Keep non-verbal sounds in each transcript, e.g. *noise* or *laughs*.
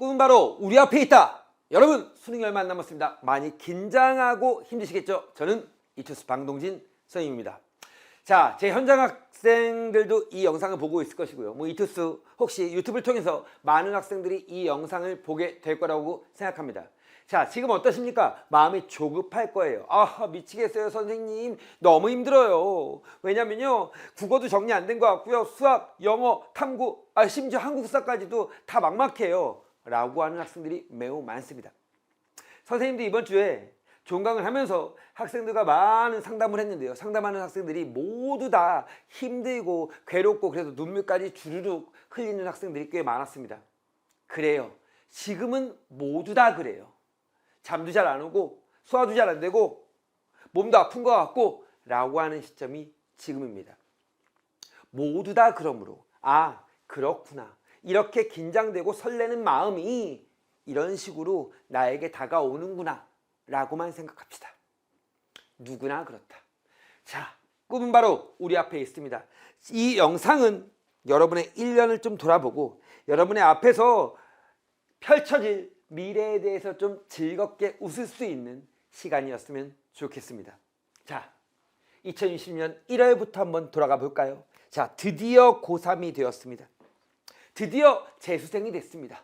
꿈은 바로 우리 앞에 있다. 여러분 수능이 얼마 안 남았습니다. 많이 긴장하고 힘드시겠죠? 저는 이투스 방동진 선생님입니다. 자, 제 현장 학생들도 이 영상을 보고 있을 것이고요. 뭐 이투스 혹시 유튜브를 통해서 많은 학생들이 이 영상을 보게 될 거라고 생각합니다. 자, 지금 어떠십니까? 마음이 조급할 거예요. 아, 미치겠어요, 선생님. 너무 힘들어요. 왜냐면요, 국어도 정리 안 된 것 같고요. 수학, 영어, 탐구, 아, 심지어 한국사까지도 다 막막해요. 라고 하는 학생들이 매우 많습니다. 선생님도 이번 주에 종강을 하면서 학생들과 많은 상담을 했는데요. 상담하는 학생들이 모두 다 힘들고 괴롭고 그래서 눈물까지 주르륵 흘리는 학생들이 꽤 많았습니다. 그래요. 지금은 모두 다 그래요. 잠도 잘 안 오고 소화도 잘 안 되고 몸도 아픈 것 같고 라고 하는 시점이 지금입니다. 모두 다 그러므로 아 그렇구나 이렇게 긴장되고 설레는 마음이 이런 식으로 나에게 다가오는구나 라고만 생각합시다. 누구나 그렇다. 자, 꿈은 바로 우리 앞에 있습니다. 이 영상은 여러분의 1년을 좀 돌아보고 여러분의 앞에서 펼쳐질 미래에 대해서 좀 즐겁게 웃을 수 있는 시간이었으면 좋겠습니다. 자, 2020년 1월부터 한번 돌아가 볼까요? 자, 드디어 고3이 되었습니다. 드디어 재수생이 됐습니다.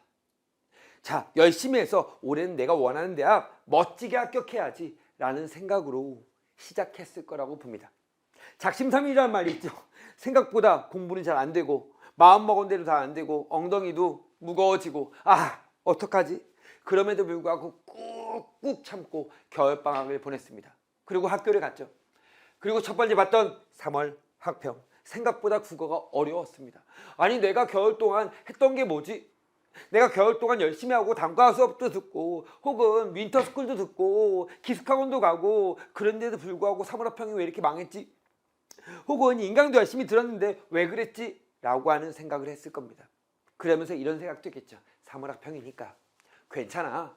자, 열심히 해서 올해는 내가 원하는 대학 멋지게 합격해야지 라는 생각으로 시작했을 거라고 봅니다. 작심삼일이라는 말이 있죠. *laughs* 생각보다 공부는 잘 안 되고 마음먹은 대로 다 안 되고 엉덩이도 무거워지고 아 어떡하지? 그럼에도 불구하고 꾹꾹 참고 겨울방학을 보냈습니다. 그리고 학교를 갔죠. 그리고 첫 번째 봤던 3월 학평. 생각보다 국어가 어려웠습니다. 아니 내가 겨울 동안 했던 게 뭐지? 내가 겨울 동안 열심히 하고 단과 수업도 듣고 혹은 윈터 스쿨도 듣고 기숙학원도 가고 그런데도 불구하고 3월 학평이 왜 이렇게 망했지? 혹은 인강도 열심히 들었는데 왜 그랬지? 라고 하는 생각을 했을 겁니다. 그러면서 이런 생각도 했겠죠. 3월 학평이니까 괜찮아.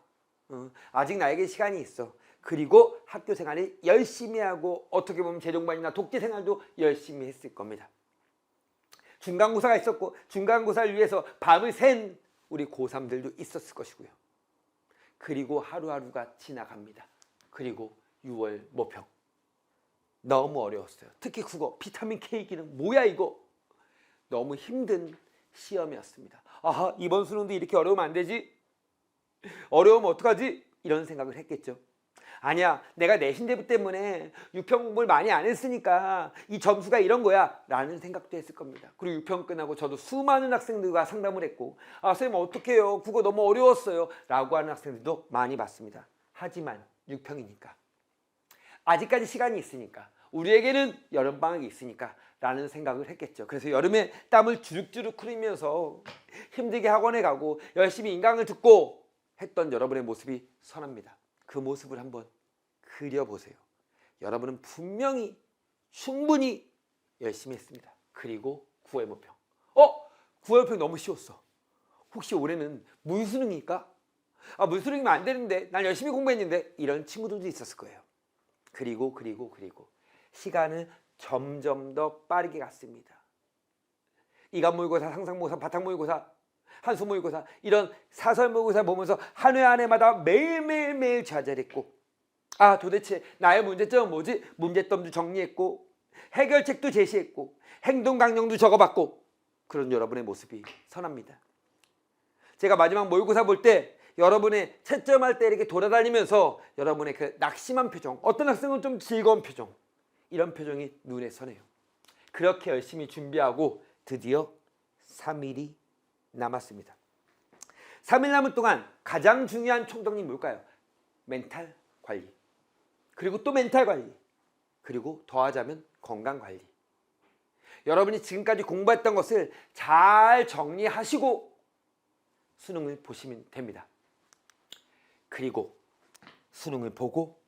어, 아직 나에게 시간이 있어. 그리고 학교 생활을 열심히 하고 어떻게 보면 재종반이나 독재 생활도 열심히 했을 겁니다. 중간고사가 있었고 중간고사를 위해서 밤을 샌 우리 고3들도 있었을 것이고요. 그리고 하루하루가 지나갑니다. 그리고 6월 모평. 너무 어려웠어요. 특히 국어 비타민 K 기능 뭐야 이거? 너무 힘든 시험이었습니다. 아 이번 수능도 이렇게 어려우면 안 되지? 어려우면 어떡하지? 이런 생각을 했겠죠. 아니야 내가 내신 대비 때문에 유평 공부를 많이 안 했으니까 이 점수가 이런 거야 라는 생각도 했을 겁니다. 그리고 유평 끝나고 저도 수많은 학생들과 상담을 했고 아 선생님 어떡해요 국어 너무 어려웠어요 라고 하는 학생들도 많이 봤습니다. 하지만 유평이니까 아직까지 시간이 있으니까 우리에게는 여름방학이 있으니까 라는 생각을 했겠죠. 그래서 여름에 땀을 주룩주룩 흐리면서 힘들게 학원에 가고 열심히 인강을 듣고 했던 여러분의 모습이 선합니다. 그 모습을 한번 그려보세요. 여러분은 분명히 충분히 열심히 했습니다. 그리고 9월 모평. 어? 9월 모평 너무 쉬웠어. 혹시 올해는 물수능일까? 아, 물수능이면 안 되는데 난 열심히 공부했는데 이런 친구들도 있었을 거예요. 그리고 그리고 그리고 시간은 점점 더 빠르게 갔습니다. 이간 모의고사, 상상 모의고사, 바탕 모의고사, 한수 모의고사 이런 사설 모의고사 보면서 한 회 한 해마다 매일매일매일 좌절했고 아 도대체 나의 문제점은 뭐지? 문제점도 정리했고 해결책도 제시했고 행동 강령도 적어봤고 그런 여러분의 모습이 선합니다. 제가 마지막 모의고사 볼 때 여러분의 채점할 때 이렇게 돌아다니면서 여러분의 그 낙심한 표정 어떤 학생은 좀 즐거운 표정 이런 표정이 눈에 선해요. 그렇게 열심히 준비하고 드디어 3일이 남았습니다. 3일 남은 동안 가장 중요한 총정리 뭘까요? 멘탈 관리. 그리고 또 멘탈 관리. 그리고 더하자면 건강 관리. 여러분이 지금까지 공부했던 것을 잘 정리하시고 수능을 보시면 됩니다. 그리고 수능을 보고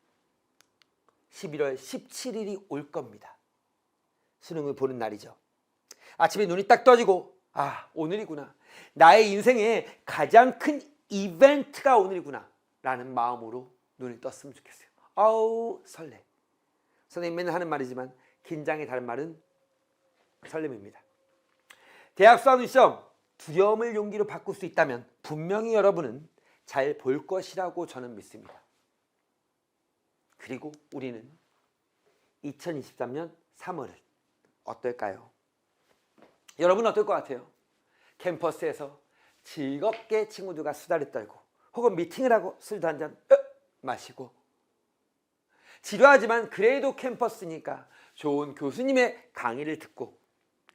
11월 17일이 올 겁니다. 수능을 보는 날이죠. 아침에 눈이 딱 떠지고 아 오늘이구나. 나의 인생에 가장 큰 이벤트가 오늘이구나. 라는 마음으로 눈을 떴으면 좋겠어요. 아우 설레. 선생님 맨날 하는 말이지만 긴장의 다른 말은 설렘입니다. 대학 수학능 시험 두려움을 용기로 바꿀 수 있다면 분명히 여러분은 잘 볼 것이라고 저는 믿습니다. 그리고 우리는 2023년 3월을 어떨까요? 여러분 어떨 것 같아요? 캠퍼스에서 즐겁게 친구들과 수다를 떨고 혹은 미팅을 하고 술도 한잔 마시고 지루하지만 그래도 캠퍼스니까 좋은 교수님의 강의를 듣고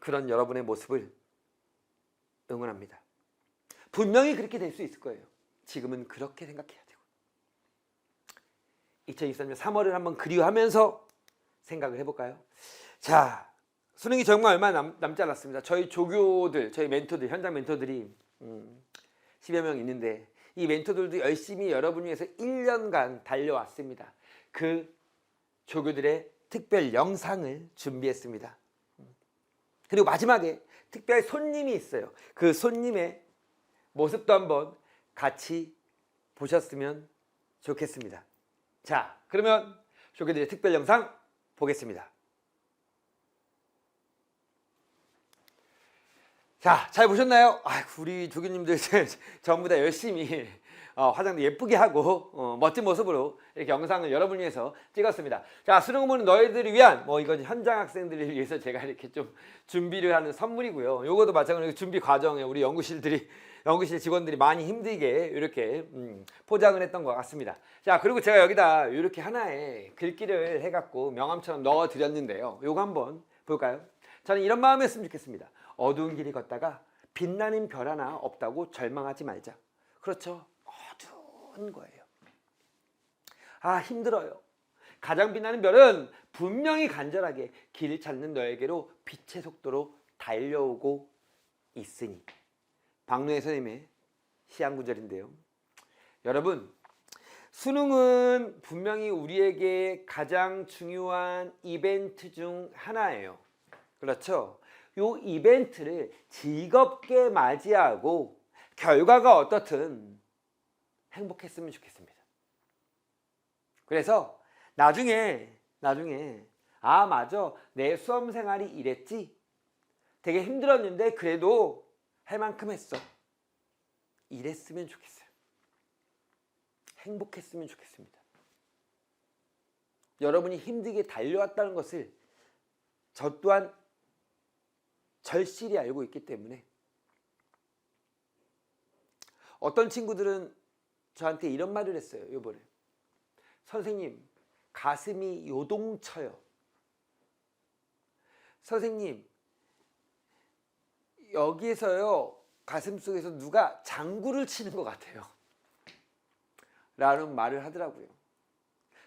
그런 여러분의 모습을 응원합니다. 분명히 그렇게 될 수 있을 거예요. 지금은 그렇게 생각해야 되고 2023년 3월을 한번 그리워하면서 생각을 해볼까요? 자, 수능이 정말 얼마 남, 남지 않았습니다. 저희 조교들, 저희 멘토들, 현장 멘토들이 음, 10여 명 있는데 이 멘토들도 열심히 여러분 위해서 1년간 달려왔습니다. 그 조교들의 특별 영상을 준비했습니다. 그리고 마지막에 특별 손님이 있어요. 그 손님의 모습도 한번 같이 보셨으면 좋겠습니다. 자, 그러면 조교들의 특별 영상 보겠습니다. 자, 잘 보셨나요? 아, 우리 조교님들 *laughs* 전부 다 열심히 어, 화장도 예쁘게 하고 어, 멋진 모습으로 이렇게 영상을 여러분 위해서 찍었습니다. 자, 수능 공부는 너희들을 위한 뭐 이건 현장 학생들을 위해서 제가 이렇게 좀 준비를 하는 선물이고요. 요것도 마찬가지로 준비 과정에 우리 연구실들이 연구실 직원들이 많이 힘들게 이렇게 음, 포장을 했던 것 같습니다. 자, 그리고 제가 여기다 이렇게 하나의 글귀를 해갖고 명함처럼 넣어 드렸는데요. 요거 한번 볼까요? 저는 이런 마음이었으면 좋겠습니다. 어두운 길이 걷다가 빛나는 별 하나 없다고 절망하지 말자. 그렇죠. 어두운 거예요. 아, 힘들어요. 가장 빛나는 별은 분명히 간절하게 길을 찾는 너에게로 빛의 속도로 달려오고 있으니. 박노해 선생님의 시한 구절인데요. 여러분, 수능은 분명히 우리에게 가장 중요한 이벤트 중 하나예요. 그렇죠? 요 이벤트를 즐겁게 맞이하고 결과가 어떻든 행복했으면 좋겠습니다. 그래서 나중에 나중에 아 맞아 내 수험 생활이 이랬지 되게 힘들었는데 그래도 할 만큼 했어 이랬으면 좋겠어요. 행복했으면 좋겠습니다. 여러분이 힘들게 달려왔다는 것을 저 또한 절실히 알고 있기 때문에 어떤 친구들은 저한테 이런 말을 했어요. 요번에 선생님 가슴이 요동쳐요. 선생님 여기에서요 가슴 속에서 누가 장구를 치는 것 같아요. 라는 말을 하더라고요.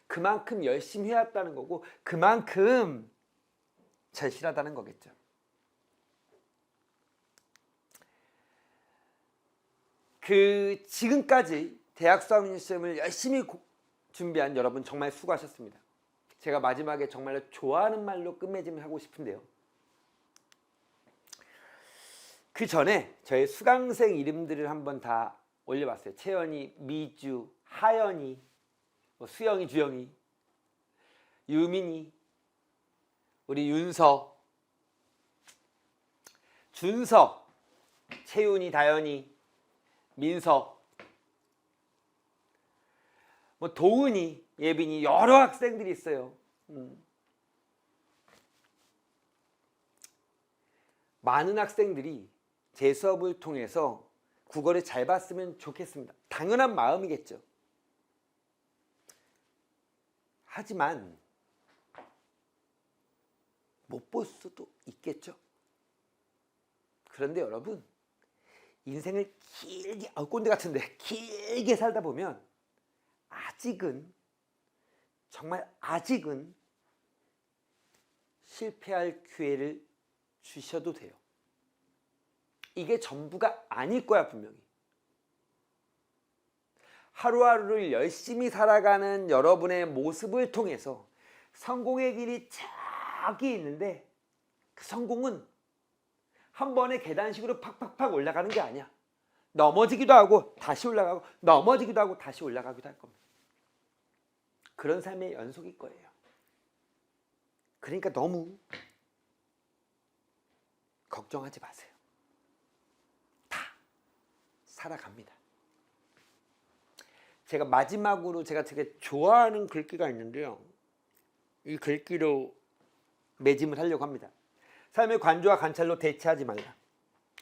그만큼 열심히 해왔다는 거고 그만큼 절실하다는 거겠죠. 그 지금까지 대학 수학 시험을 열심히 고, 준비한 여러분 정말 수고하셨습니다. 제가 마지막에 정말로 좋아하는 말로 끝맺음을 하고 싶은데요. 그 전에 저의 수강생 이름들을 한번 다 올려봤어요. 채연이, 미주, 하연이, 뭐 수영이, 주영이, 유민이, 우리 윤서, 준서, 채윤이, 다연이, 민서, 뭐 도은이, 예빈이 여러 학생들이 있어요. 음. 많은 학생들이 제 수업을 통해서 국어를 잘 봤으면 좋겠습니다. 당연한 마음이겠죠. 하지만 못 볼 수도 있겠죠. 그런데 여러분 인생을 길게 아 꼰대 같은데 길게 살다 보면 아직은 정말 아직은 실패할 기회를 주셔도 돼요. 이게 전부가 아닐 거야 분명히. 하루하루를 열심히 살아가는 여러분의 모습을 통해서 성공의 길이 저기 있는데 그 성공은 한 번에 계단식으로 팍팍팍 올라가는 게 아니야. 넘어지기도 하고 다시 올라가고 넘어지기도 하고 다시 올라가기도 할 겁니다. 그런 삶의 연속일 거예요. 그러니까 너무 걱정하지 마세요. 다 살아갑니다. 제가 마지막으로 제가 되게 좋아하는 글귀가 있는데요. 이 글귀로 매짐을 하려고 합니다. 삶의 관조와 관찰로 대체하지 말라.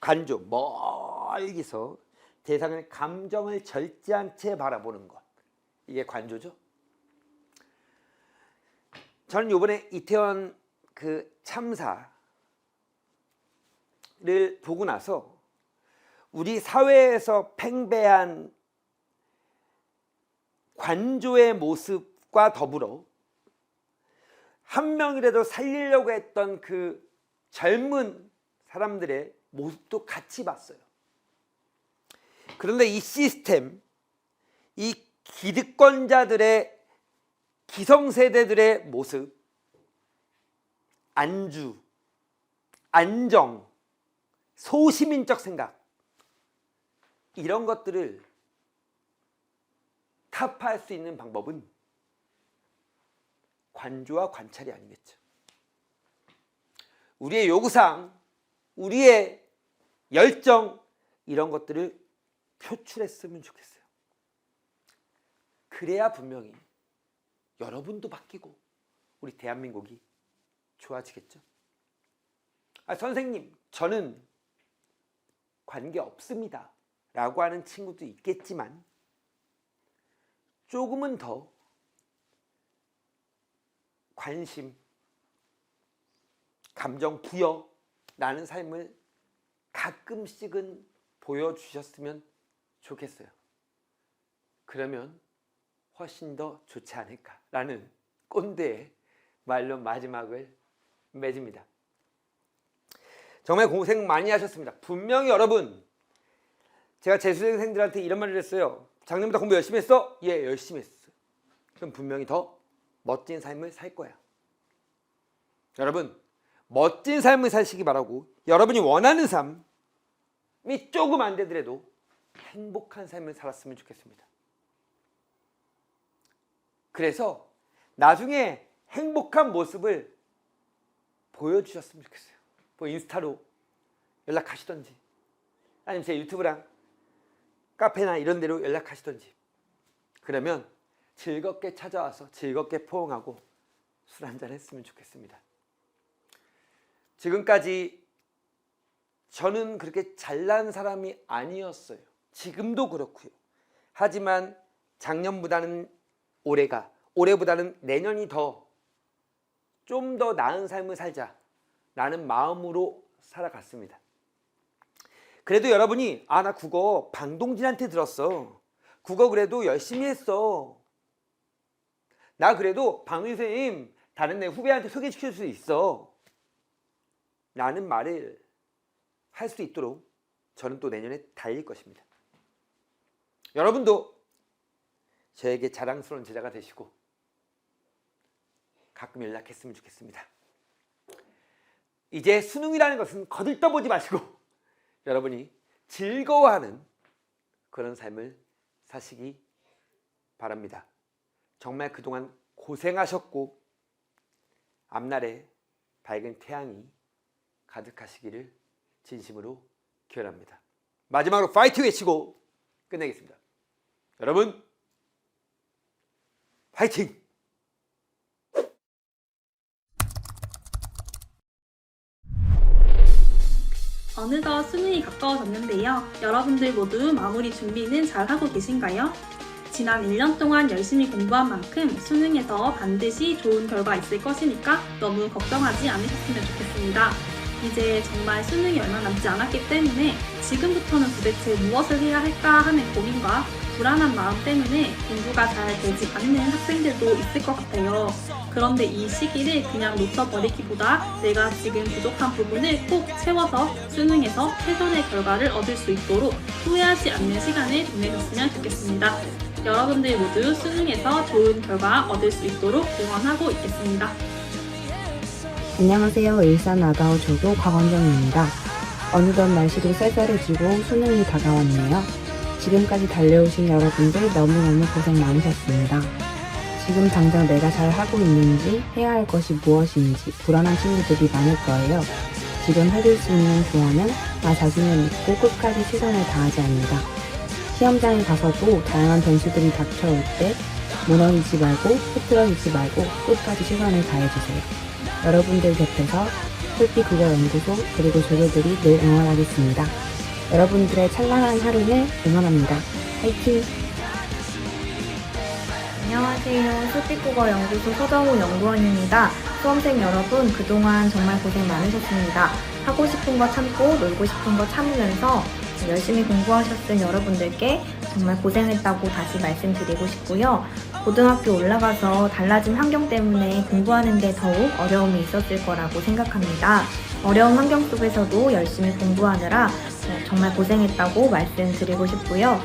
관조 멀리서 대상의 감정을 절제한 채 바라보는 것. 이게 관조죠. 저는 이번에 이태원 그 참사를 보고 나서 우리 사회에서 팽배한 관조의 모습과 더불어 한 명이라도 살리려고 했던 그 젊은 사람들의 모습도 같이 봤어요. 그런데 이 시스템, 이 기득권자들의 기성세대들의 모습, 안주, 안정, 소시민적 생각, 이런 것들을 타파할 수 있는 방법은 관조와 관찰이 아니겠죠. 우리의 요구사항, 우리의 열정, 이런 것들을 표출했으면 좋겠어요. 그래야 분명히 여러분도 바뀌고 우리 대한민국이 좋아지겠죠. 아, 선생님, 저는 관계 없습니다. 라고 하는 친구도 있겠지만 조금은 더 관심, 감정 부여라는 삶을 가끔씩은 보여주셨으면 좋겠어요. 그러면 훨씬 더 좋지 않을까라는 꼰대의 말로 마지막을 맺습니다. 정말 고생 많이 하셨습니다. 분명히 여러분 제가 재수생들한테 이런 말을 했어요. 작년보다 공부 열심히 했어? 예, 열심히 했어요. 그럼 분명히 더 멋진 삶을 살 거야. 여러분, 멋진 삶을 사시기 바라고 여러분이 원하는 삶이 조금 안 되더라도 행복한 삶을 살았으면 좋겠습니다. 그래서 나중에 행복한 모습을 보여주셨으면 좋겠어요. 뭐 인스타로 연락하시던지 아니면 제 유튜브랑 카페나 이런 데로 연락하시던지 그러면 즐겁게 찾아와서 즐겁게 포옹하고 술 한잔 했으면 좋겠습니다. 지금까지 저는 그렇게 잘난 사람이 아니었어요. 지금도 그렇고요. 하지만 작년보다는 올해가 올해보다는 내년이 더 좀 더 나은 삶을 살자 라는 마음으로 살아갔습니다. 그래도 여러분이 아 나 국어 방동진한테 들었어. 국어 그래도 열심히 했어. 나 그래도 방위 선생님 다른 내 후배한테 소개시킬 수 있어. 라는 말을 할 수 있도록 저는 또 내년에 달릴 것입니다. 여러분도 저에게 자랑스러운 제자가 되시고 가끔 연락했으면 좋겠습니다. 이제 수능이라는 것은 거들떠보지 마시고 여러분이 즐거워하는 그런 삶을 사시기 바랍니다. 정말 그동안 고생하셨고 앞날에 밝은 태양이 가득하시기를 진심으로 기원합니다. 마지막으로 파이팅 외치고 끝내겠습니다. 여러분 파이팅! 어느덧 수능이 가까워졌는데요. 여러분들 모두 마무리 준비는 잘 하고 계신가요? 지난 1년 동안 열심히 공부한 만큼 수능에서 반드시 좋은 결과 있을 것이니까 너무 걱정하지 않으셨으면 좋겠습니다. 이제 정말 수능이 얼마 남지 않았기 때문에 지금부터는 도대체 무엇을 해야 할까 하는 고민과 불안한 마음 때문에 공부가 잘 되지 않는 학생들도 있을 것 같아요. 그런데 이 시기를 그냥 놓쳐버리기보다 내가 지금 부족한 부분을 꼭 채워서 수능에서 최선의 결과를 얻을 수 있도록 후회하지 않는 시간을 보내셨으면 좋겠습니다. 여러분들 모두 수능에서 좋은 결과 얻을 수 있도록 응원하고 있겠습니다. 안녕하세요. 일산 아다오 조교 곽원정입니다. 어느덧 날씨도 쌀쌀해지고 수능이 다가왔네요. 지금까지 달려오신 여러분들 너무너무 고생 많으셨습니다. 지금 당장 내가 잘 하고 있는지 해야 할 것이 무엇인지 불안한 친구들이 많을 거예요. 지금 해줄 수 있는 조언은 나 자신을 믿고 끝까지 최선을 다하지 않는다. 시험장에 가서도 다양한 변수들이 닥쳐올 때 무너지지 말고 흐트러지지 말고 끝까지 최선을 다해주세요. 여러분들 곁에서 솔빛국어 연구소 그리고 조교들이 늘 응원하겠습니다. 여러분들의 찬란한 하루를 응원합니다. 화이팅! 안녕하세요. 솔빛국어 연구소 서정우 연구원입니다. 수험생 여러분, 그동안 정말 고생 많으셨습니다. 하고 싶은 거 참고 놀고 싶은 거 참으면서 열심히 공부하셨을 여러분들께 정말 고생했다고 다시 말씀드리고 싶고요. 고등학교 올라가서 달라진 환경 때문에 공부하는데 더욱 어려움이 있었을 거라고 생각합니다. 어려운 환경 속에서도 열심히 공부하느라 어, 정말 고생했다고 말씀드리고 싶고요.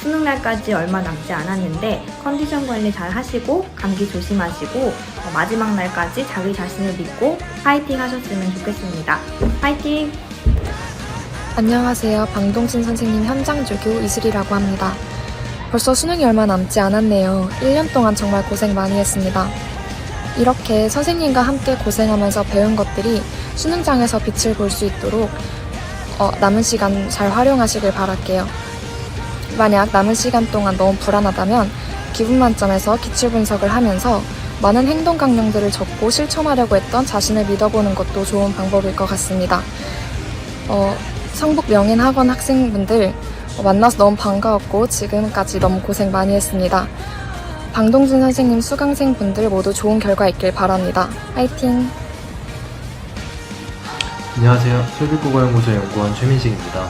수능 날까지 얼마 남지 않았는데 컨디션 관리 잘 하시고 감기 조심하시고 어, 마지막 날까지 자기 자신을 믿고 파이팅 하셨으면 좋겠습니다. 파이팅! 안녕하세요. 방동진 선생님 현장 조교 이슬이라고 합니다. 벌써 수능이 얼마 남지 않았네요. 1년 동안 정말 고생 많이 했습니다. 이렇게 선생님과 함께 고생하면서 배운 것들이 수능장에서 빛을 볼 수 있도록 어, 남은 시간 잘 활용하시길 바랄게요. 만약 남은 시간 동안 너무 불안하다면 기분 만점에서 기출 분석을 하면서 많은 행동 강령들을 적고 실천하려고 했던 자신을 믿어보는 것도 좋은 방법일 것 같습니다. 어, 성북 명인학원 학생분들 어, 만나서 너무 반가웠고 지금까지 너무 고생 많이 했습니다. 방동진 선생님 수강생 분들 모두 좋은 결과 있길 바랍니다. 화이팅! 안녕하세요. 솔빛국어연구소 연구원 최민식입니다.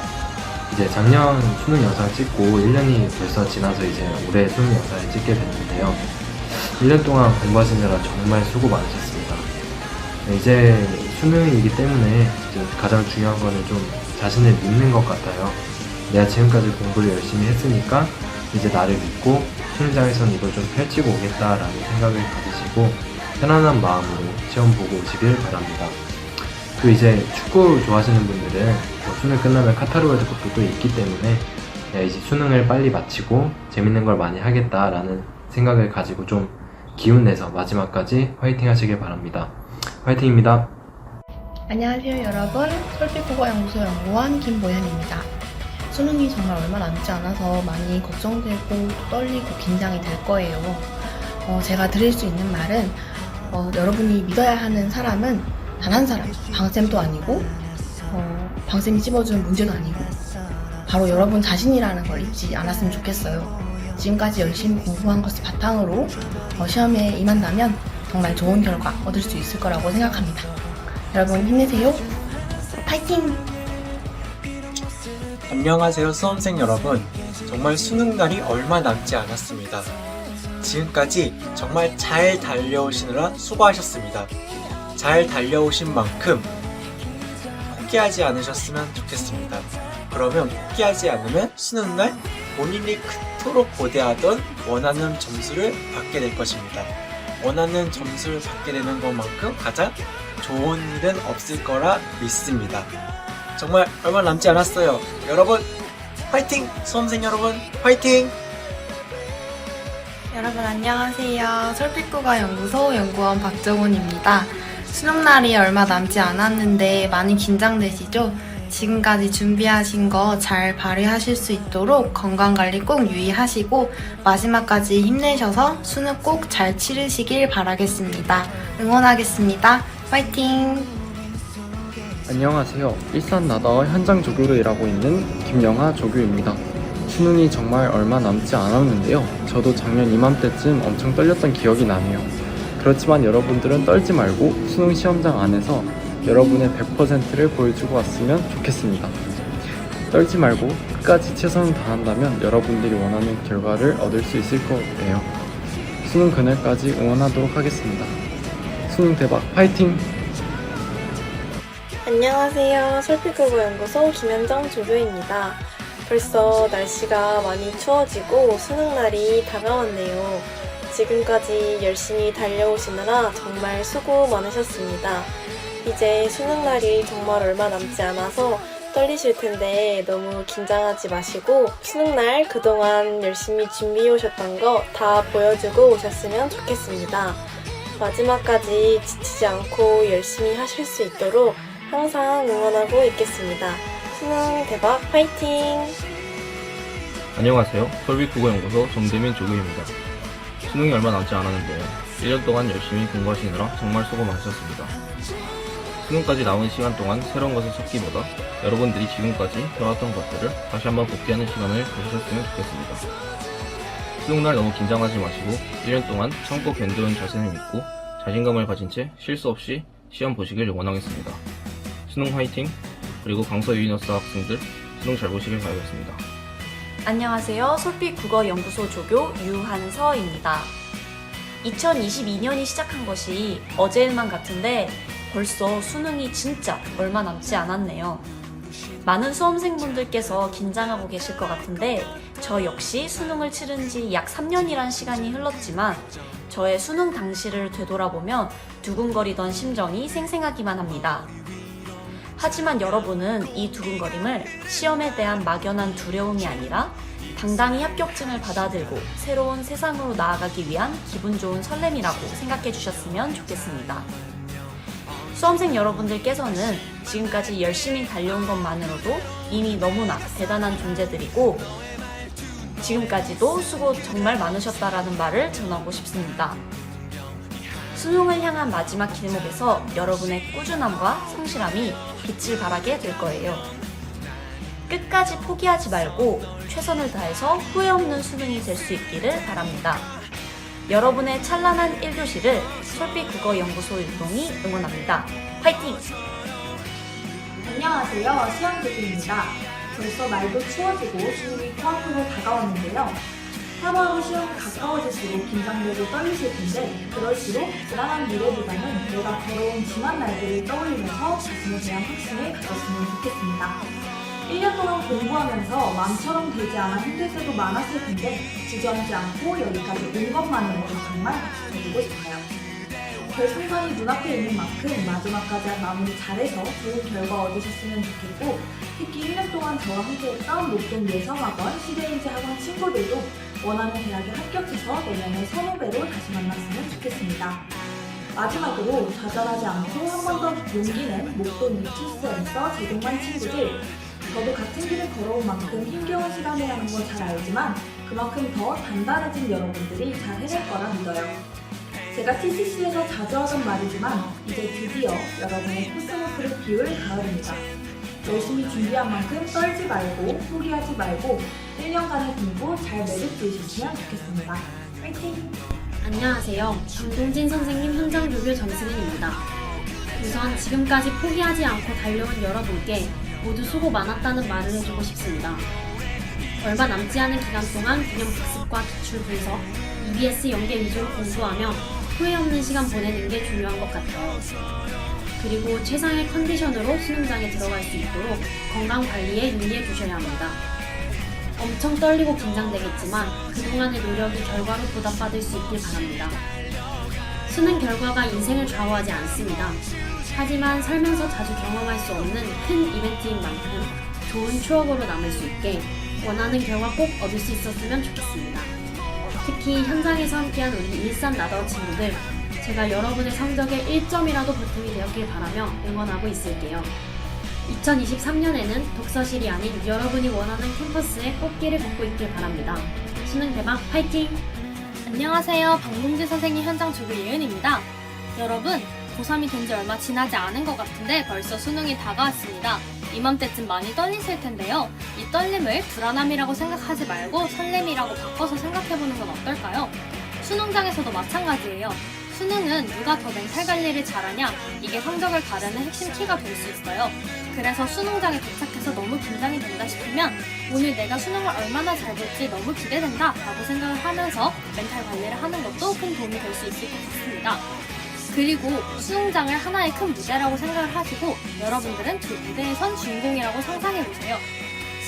이제 작년 수능 영상 찍고 1년이 벌써 지나서 이제 올해 수능 영상을 찍게 됐는데요. 1년 동안 공부하시느라 정말 수고 많으셨습니다. 네, 이제 수능이기 때문에 이제 가장 중요한 거는 좀 자신을 믿는 것 같아요. 내가 지금까지 공부를 열심히 했으니까 이제 나를 믿고 수능장에서는 이걸 좀 펼치고 오겠다라는 생각을 가지시고 편안한 마음으로 시험 보고 오시길 바랍니다. 또 이제 축구 좋아하시는 분들은 뭐 수능 끝나면 카타르 월드컵도 또 있기 때문에 야, 이제 수능을 빨리 마치고 재밌는 걸 많이 하겠다라는 생각을 가지고 좀 기운 내서 마지막까지 화이팅 하시길 바랍니다. 화이팅입니다. 안녕하세요 여러분. 솔빛국어연구소 연구원 김보현입니다. 수능이 정말 얼마 남지 않아서 많이 걱정되고 떨리고 긴장이 될 거예요. 어, 제가 드릴 수 있는 말은 어, 여러분이 믿어야 하는 사람은 단 한 사람 방쌤도 아니고 어, 방쌤이 찝어준 문제도 아니고 바로 여러분 자신이라는 걸 잊지 않았으면 좋겠어요. 지금까지 열심히 공부한 것을 바탕으로 어, 시험에 임한다면 정말 좋은 결과 얻을 수 있을 거라고 생각합니다 여러분 힘내세요. 파이팅! 안녕하세요 수험생 여러분. 정말 수능 날이 얼마 남지 않았습니다. 지금까지 정말 잘 달려오시느라 수고하셨습니다. 잘 달려오신 만큼 포기하지 않으셨으면 좋겠습니다. 그러면 포기하지 않으면 수능 날 본인이 그토록 고대하던 원하는 점수를 받게 될 것입니다. 원하는 점수를 받게 되는 것만큼 가장 좋은 일은 없을 거라 믿습니다 정말 얼마 남지 않았어요. 여러분, 화이팅! 수험생 여러분, 화이팅! 여러분 안녕하세요. 설빛국어 연구소 연구원 박정훈입니다. 수능날이 얼마 남지 않았는데 많이 긴장되시죠? 지금까지 준비하신 거 잘 발휘하실 수 있도록 건강관리 꼭 유의하시고 마지막까지 힘내셔서 수능 꼭 잘 치르시길 바라겠습니다. 응원하겠습니다. 화이팅! 안녕하세요. 일산 나더 현장 조교로 일하고 있는 김영하 조교입니다. 수능이 정말 얼마 남지 않았는데요. 저도 작년 이맘때쯤 엄청 떨렸던 기억이 나네요. 그렇지만 여러분들은 떨지 말고 수능 시험장 안에서 여러분의 100%를 보여주고 왔으면 좋겠습니다. 떨지 말고 끝까지 최선을 다한다면 여러분들이 원하는 결과를 얻을 수 있을 거예요. 수능 그날까지 응원하도록 하겠습니다. 수능 대박 파이팅! 안녕하세요. 설빛국어 연구소 김현정 조교입니다. 벌써 날씨가 많이 추워지고 수능 날이 다가왔네요. 지금까지 열심히 달려오시느라 정말 수고 많으셨습니다. 이제 수능 날이 정말 얼마 남지 않아서 떨리실 텐데 너무 긴장하지 마시고 수능 날 그동안 열심히 준비해 오셨던 거 다 보여주고 오셨으면 좋겠습니다. 마지막까지 지치지 않고 열심히 하실 수 있도록 항상 응원하고 있겠습니다. 수능 대박 파이팅! 안녕하세요. 설비국어연구소 정재민 조교입니다. 수능이 얼마 남지 않았는데요. 1년 동안 열심히 공부하시느라 정말 수고 많으셨습니다. 수능까지 남은 시간 동안 새로운 것을 찾기보다 여러분들이 지금까지 배웠던 것들을 다시 한번 복귀하는 시간을 가지셨으면 좋겠습니다. 수능날 너무 긴장하지 마시고 1년 동안 참고 견뎌온 자신을 믿고 자신감을 가진 채 실수 없이 시험 보시길 원하겠습니다. 수능 화이팅! 그리고 강서 유니너스 학생들 수능 잘 보시길 바라겠습니다. 안녕하세요. 솔빛 국어연구소 조교 유한서입니다. 2022년이 시작한 것이 어제 일만 같은데 벌써 수능이 진짜 얼마 남지 않았네요. 많은 수험생분들께서 긴장하고 계실 것 같은데 저 역시 수능을 치른 지 약 3년이란 시간이 흘렀지만 저의 수능 당시를 되돌아보면 두근거리던 심정이 생생하기만 합니다. 하지만 여러분은 이 두근거림을 시험에 대한 막연한 두려움이 아니라 당당히 합격증을 받아들고 새로운 세상으로 나아가기 위한 기분 좋은 설렘이라고 생각해 주셨으면 좋겠습니다. 수험생 여러분들께서는 지금까지 열심히 달려온 것만으로도 이미 너무나 대단한 존재들이고 지금까지도 수고 정말 많으셨다라는 말을 전하고 싶습니다. 수능을 향한 마지막 길목에서 여러분의 꾸준함과 성실함이 빛을 발하게 될 거예요. 끝까지 포기하지 말고 최선을 다해서 후회 없는 수능이 될 수 있기를 바랍니다. 여러분의 찬란한 1교시를 솔빛국어연구소 율동이 응원합니다. 화이팅! 안녕하세요. 수영대표입니다. 벌써 날도 추워지고 수능이 코앞으로 다가왔는데요. 하루하루 시험이 가까워질수록 긴장되고 떨리실 텐데 그럴수록 불안한 미래보다는 내가 걸어온 지난 날들을 떠올리면서 자신에 대한 확신을 가졌으면 좋겠습니다. 1년 동안 공부하면서 마음처럼 되지 않아 힘들 때도 많았을 텐데 주저앉지 않고 여기까지 온 것만으로도 정말 박수드리고 싶어요. 결승선이 눈앞에 있는 만큼 마지막까지 마무리 잘해서 좋은 결과 얻으셨으면 좋겠고 특히 1년 동안 저와 함께했던 목동 예성학원 시대인재 학원 친구들도 원하는 대학에 합격해서 내년에 선후배로 다시 만났으면 좋겠습니다. 마지막으로 좌절하지 않고 한 번 더 용기 낸 목동 유튜스 앤서 제동반 친구들 저도 같은 길을 걸어온 만큼 힘겨운 시간이라는 건잘 알지만 그만큼 더 단단해진 여러분들이 잘 해낼 거라 믿어요. 제가 TCC에서 자주 하던 말이지만 이제 드디어 여러분의 코스모스를 피울 가을입니다. 열심히 준비한 만큼 떨지 말고 포기하지 말고 1년간의 공부 잘 매듭 지으셨으면 좋겠습니다. 화이팅! 안녕하세요. 강동진 선생님 현장 조교 정승인입니다. 우선 지금까지 포기하지 않고 달려온 여러분께 모두 수고 많았다는 말을 해주고 싶습니다. 얼마 남지 않은 기간 동안 균형 복습과 기출 분석, EBS 연계 위주로 공부하며 후회 없는 시간 보내는 게 중요한 것 같아요. 그리고 최상의 컨디션으로 수능장에 들어갈 수 있도록 건강 관리에 유의해 주셔야 합니다. 엄청 떨리고 긴장되겠지만 그동안의 노력이 결과로 보답받을 수 있길 바랍니다. 수능 결과가 인생을 좌우하지 않습니다. 하지만 살면서 자주 경험할 수 없는 큰 이벤트인 만큼 좋은 추억으로 남을 수 있게 원하는 결과 꼭 얻을 수 있었으면 좋겠습니다. 특히 현장에서 함께한 우리 일산 나더 친구들, 제가 여러분의 성적에 1점이라도 보탬이 되었길 바라며 응원하고 있을게요. 2023년에는 독서실이 아닌 여러분이 원하는 캠퍼스에 꽃길을 걷고 있길 바랍니다. 수능 대박 파이팅! 안녕하세요. 박몽지 선생님 현장 조교 예은입니다. 여러분, 고3이 된 지 얼마 지나지 않은 것 같은데 벌써 수능이 다가왔습니다. 이맘때쯤 많이 떨리실 텐데요. 이 떨림을 불안함이라고 생각하지 말고 설렘이라고 바꿔서 생각해보는 건 어떨까요? 수능장에서도 마찬가지예요. 수능은 누가 더 멘탈 관리를 잘하냐 이게 성적을 가르는 핵심 키가 될 수 있어요. 그래서 수능장에 도착해서 너무 긴장이 된다 싶으면 오늘 내가 수능을 얼마나 잘 볼지 너무 기대된다 라고 생각을 하면서 멘탈 관리를 하는 것도 큰 도움이 될 수 있을 것 같습니다. 그리고 수능장을 하나의 큰 무대라고 생각을 하시고 여러분들은 그 무대에선 주인공이라고 상상해 보세요.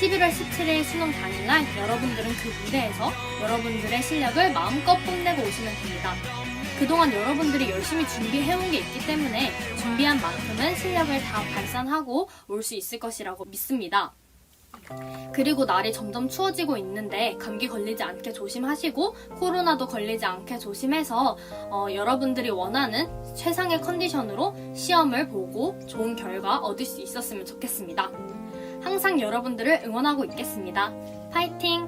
11월 17일 수능 당일날 여러분들은 그 무대에서 여러분들의 실력을 마음껏 뽐내고 오시면 됩니다. 그동안 여러분들이 열심히 준비해온 게 있기 때문에 준비한 만큼은 실력을 다 발산하고 올 수 있을 것이라고 믿습니다. 그리고 날이 점점 추워지고 있는데 감기 걸리지 않게 조심하시고 코로나도 걸리지 않게 조심해서 어, 여러분들이 원하는 최상의 컨디션으로 시험을 보고 좋은 결과 얻을 수 있었으면 좋겠습니다. 항상 여러분들을 응원하고 있겠습니다. 파이팅!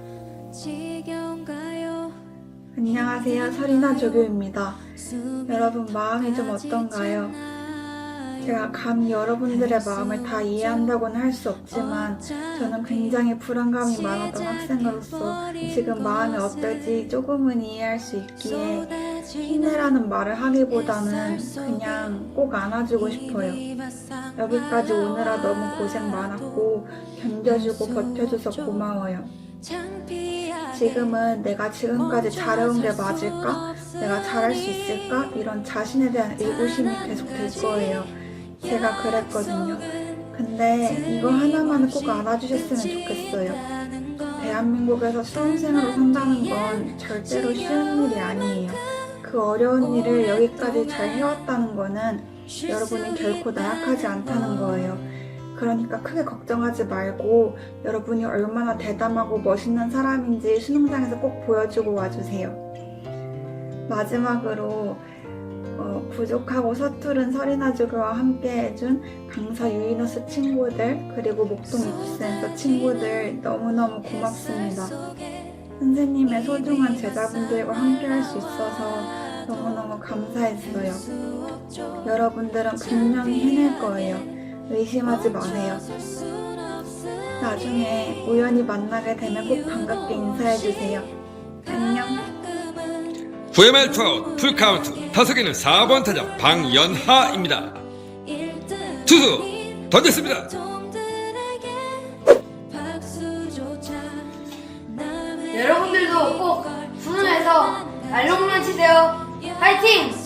안녕하세요. 설이나 조교입니다. 여러분 마음이 좀 어떤가요? 제가 감히 여러분들의 마음을 다 이해한다고는 할 수 없지만 저는 굉장히 불안감이 많았던 학생으로서 지금 마음이 어떨지 조금은 이해할 수 있기에 힘내라는 말을 하기보다는 그냥 꼭 안아주고 싶어요. 여기까지 오느라 너무 고생 많았고 견뎌주고 버텨줘서 고마워요. 지금은 내가 지금까지 잘해온 게 맞을까? 내가 잘할 수 있을까? 이런 자신에 대한 의구심이 계속 들 거예요. 제가 그랬거든요. 근데 이거 하나만은 꼭 알아주셨으면 좋겠어요. 대한민국에서 수험생으로 산다는 건 절대로 쉬운 일이 아니에요. 그 어려운 일을 여기까지 잘 해왔다는 거는 여러분이 결코 나약하지 않다는 거예요. 그러니까 크게 걱정하지 말고 여러분이 얼마나 대담하고 멋있는 사람인지 수능장에서 꼭 보여주고 와주세요. 마지막으로 어, 부족하고 서투른 서리나 주교와 함께 해준 강서 유이너스 친구들 그리고 목동 입센터 친구들 너무너무 고맙습니다. 선생님의 소중한 제자분들과 함께 할 수 있어서 너무너무 감사했어요. 여러분들은 분명히 해낼 거예요. 의심하지 마세요. 나중에 우연히 만나게 되면 꼭 반갑게 인사해주세요. 안녕. VMR 투아웃 풀카운트 타석에는 4번 타자 방연하입니다. 투수 던졌습니다. 여러분들도 꼭 수능에서 알롱만 치세요. 파이팅!